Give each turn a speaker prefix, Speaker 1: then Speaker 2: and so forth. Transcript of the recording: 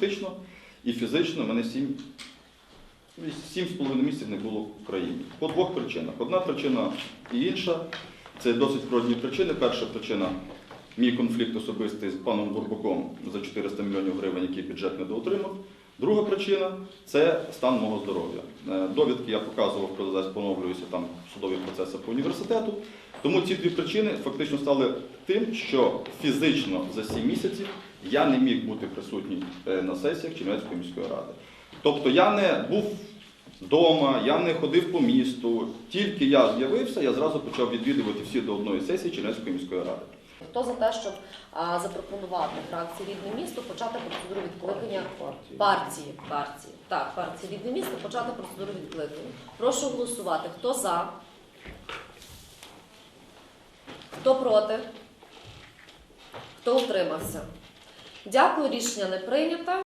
Speaker 1: фактично, і фізично мене сім, сім з половиною місяців не було в країні. По двох причинах. Одна причина і інша. Це досить природні причини. Перша причина мій конфлікт особистий з паном Бурбаком за 400 мільйонів гривень, який бюджет недоотримав. Друга причина це стан мого здоров'я. Е, Довідки я показував, коли поновлююся там судові процеси по університету. Тому ці дві причини фактично стали тим, що фізично за 7 місяців я не міг бути присутній е, на сесіях Чернівецької міської ради. Тобто я не був вдома, я не ходив по місту. Тільки я з'явився, я зразу почав відвідувати всі до одної сесії Чернівецької міської ради.
Speaker 2: Хто за те, щоб а, запропонувати фракції рідне місто почати процедуру відкликання партії? Партії. Так, партії рідне місто почати процедуру відкликання. Прошу голосувати. Хто за? Хто проти? Хто утримався? Дякую, рішення не прийнято.